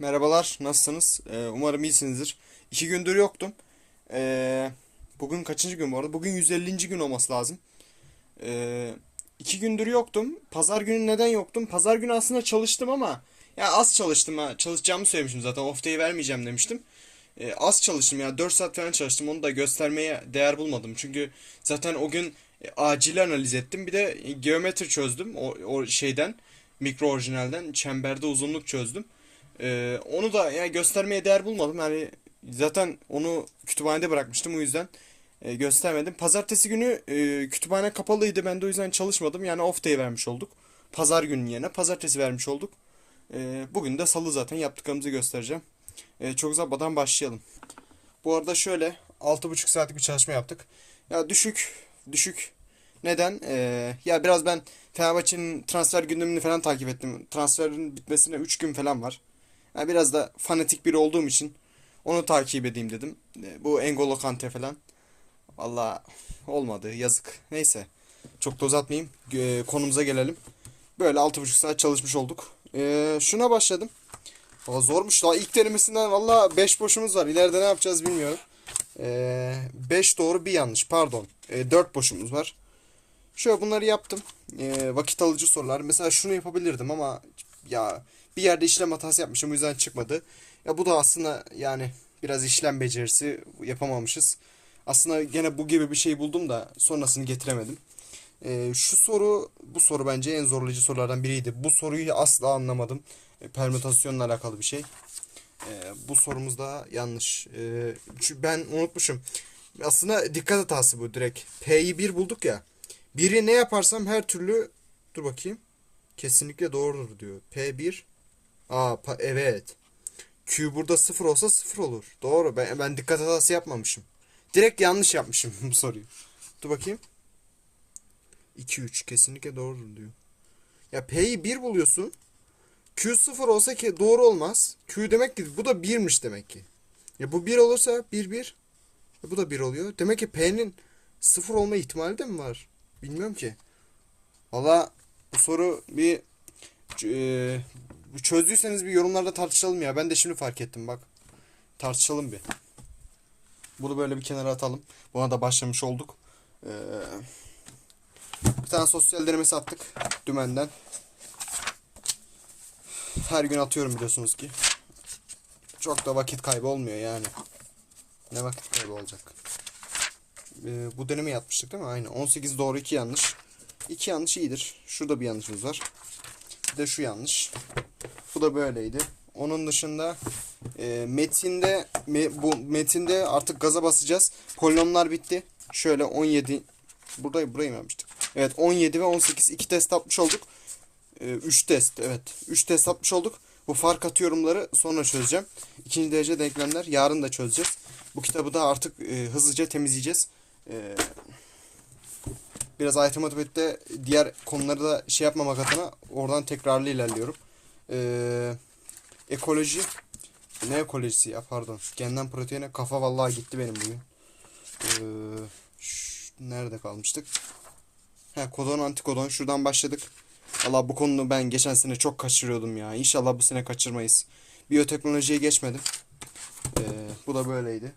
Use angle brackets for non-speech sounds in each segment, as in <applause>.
Merhabalar, nasılsınız? Ee, umarım iyisinizdir. İki gündür yoktum. Ee, bugün kaçıncı gün bu arada? Bugün 150. gün olması lazım. Ee, iki gündür yoktum. Pazar günü neden yoktum? Pazar günü aslında çalıştım ama ya az çalıştım ha. Çalışacağımı söylemiştim zaten. Off day vermeyeceğim demiştim. Ee, az çalıştım ya. 4 saat falan çalıştım. Onu da göstermeye değer bulmadım. Çünkü zaten o gün e, acil analiz ettim. Bir de e, geometri çözdüm. O, o şeyden. Mikro orijinalden. Çemberde uzunluk çözdüm. Ee, onu da yani göstermeye değer bulmadım. Yani zaten onu kütüphanede bırakmıştım o yüzden e, göstermedim. Pazartesi günü e, kütüphane kapalıydı. Ben de o yüzden çalışmadım. Yani off day vermiş olduk. Pazar günü yerine pazartesi vermiş olduk. E, bugün de salı zaten yaptıklarımızı göstereceğim. E, çok uzatmadan başlayalım. Bu arada şöyle 6,5 saatlik bir çalışma yaptık. Ya düşük, düşük. Neden? Ee, ya biraz ben Fenerbahçe'nin transfer gündemini falan takip ettim. Transferin bitmesine 3 gün falan var. Yani biraz da fanatik biri olduğum için onu takip edeyim dedim. Ee, bu N'Golo Kante falan. Valla olmadı yazık. Neyse. Çok da uzatmayayım. Konumuza gelelim. Böyle 6,5 saat çalışmış olduk. Ee, şuna başladım. Valla zormuş daha ilk denemesinden valla 5 boşumuz var. İleride ne yapacağız bilmiyorum. 5 doğru bir yanlış pardon. 4 boşumuz var. Şöyle bunları yaptım. Ee, vakit alıcı sorular. Mesela şunu yapabilirdim ama ya bir yerde işlem hatası yapmışım o yüzden çıkmadı. Ya bu da aslında yani biraz işlem becerisi yapamamışız. Aslında gene bu gibi bir şey buldum da sonrasını getiremedim. Ee, şu soru bu soru bence en zorlayıcı sorulardan biriydi. Bu soruyu asla anlamadım. E, permütasyonla alakalı bir şey. Ee, bu sorumuz da yanlış. Çünkü ben unutmuşum. Aslında dikkat hatası bu direkt. P'yi 1 bulduk ya. Biri ne yaparsam her türlü dur bakayım. Kesinlikle doğrudur diyor. P1 Aa pa- evet. Q burada 0 olsa 0 olur. Doğru. Ben ben dikkat hatası yapmamışım. Direkt yanlış yapmışım <laughs> bu soruyu. Dur bakayım. 2 3 kesinlikle doğrudur diyor. Ya P'yi 1 buluyorsun. Q 0 olsa ki doğru olmaz. Q demek ki bu da 1'miş demek ki. Ya bu 1 olursa 1 1. E bu da 1 oluyor. Demek ki P'nin 0 olma ihtimali de mi var? Bilmiyorum ki. Valla bu soru bir e, çözdüyseniz bir yorumlarda tartışalım ya. Ben de şimdi fark ettim bak. Tartışalım bir. Bunu böyle bir kenara atalım. Buna da başlamış olduk. Ee, bir tane sosyal denemesi attık. Dümenden. Her gün atıyorum biliyorsunuz ki. Çok da vakit kaybı olmuyor yani. Ne vakit kaybı olacak. Ee, bu deneme yapmıştık değil mi? Aynen. 18 doğru 2 yanlış. 2 yanlış iyidir. Şurada bir yanlışımız var. Bir de şu yanlış. Bu da böyleydi. Onun dışında e, metinde me, bu metinde artık gaza basacağız. Polinomlar bitti. Şöyle 17 burada burayı mı yapmıştık? Evet 17 ve 18 iki test yapmış olduk. 3 test evet. 3 test yapmış olduk. Bu fark atıyorumları sonra çözeceğim. İkinci derece denklemler yarın da çözeceğiz. Bu kitabı da artık e, hızlıca temizleyeceğiz. E, biraz IT matematikte diğer konuları da şey yapmamak adına oradan tekrarlı ilerliyorum. E, ekoloji ne ekolojisi ya pardon. Genden proteine kafa vallahi gitti benim bugün. E, şş, nerede kalmıştık? He, kodon antikodon şuradan başladık. Allah bu konuda ben geçen sene çok kaçırıyordum ya. İnşallah bu sene kaçırmayız. Biyoteknolojiye geçmedim. Ee, bu da böyleydi.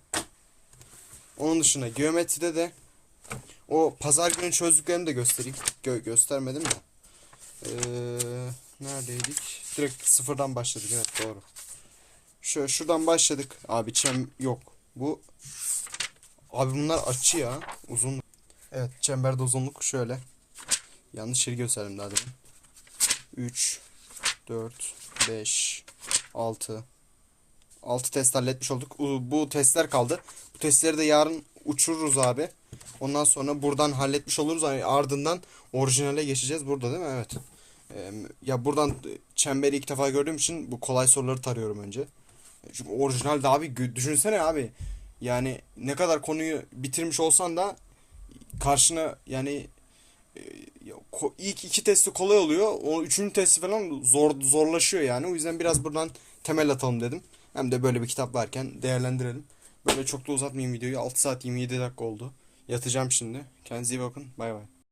Onun dışında geometride de o pazar günü çözdüklerimi de göstereyim. Gö göstermedim de. Ee, neredeydik? Direkt sıfırdan başladık. Evet doğru. Şöyle şuradan başladık. Abi çem yok. Bu Abi bunlar açı ya. Uzun. Evet çemberde uzunluk şöyle. Yanlış yeri gösterdim daha demin. 3 4 5 6 6 test halletmiş olduk. Bu testler kaldı. Bu testleri de yarın uçururuz abi. Ondan sonra buradan halletmiş oluruz. Yani ardından orijinale geçeceğiz burada değil mi? Evet. Ee, ya buradan çemberi ilk defa gördüğüm için bu kolay soruları tarıyorum önce. Çünkü orijinalde abi gö- düşünsene abi. Yani ne kadar konuyu bitirmiş olsan da karşına yani e, ilk iki testi kolay oluyor. O üçüncü testi falan zor zorlaşıyor yani. O yüzden biraz buradan temel atalım dedim. Hem de böyle bir kitap varken değerlendirelim. Böyle çok da uzatmayayım videoyu. 6 saat 27 dakika oldu. Yatacağım şimdi. Kendinize iyi bakın. Bay bay.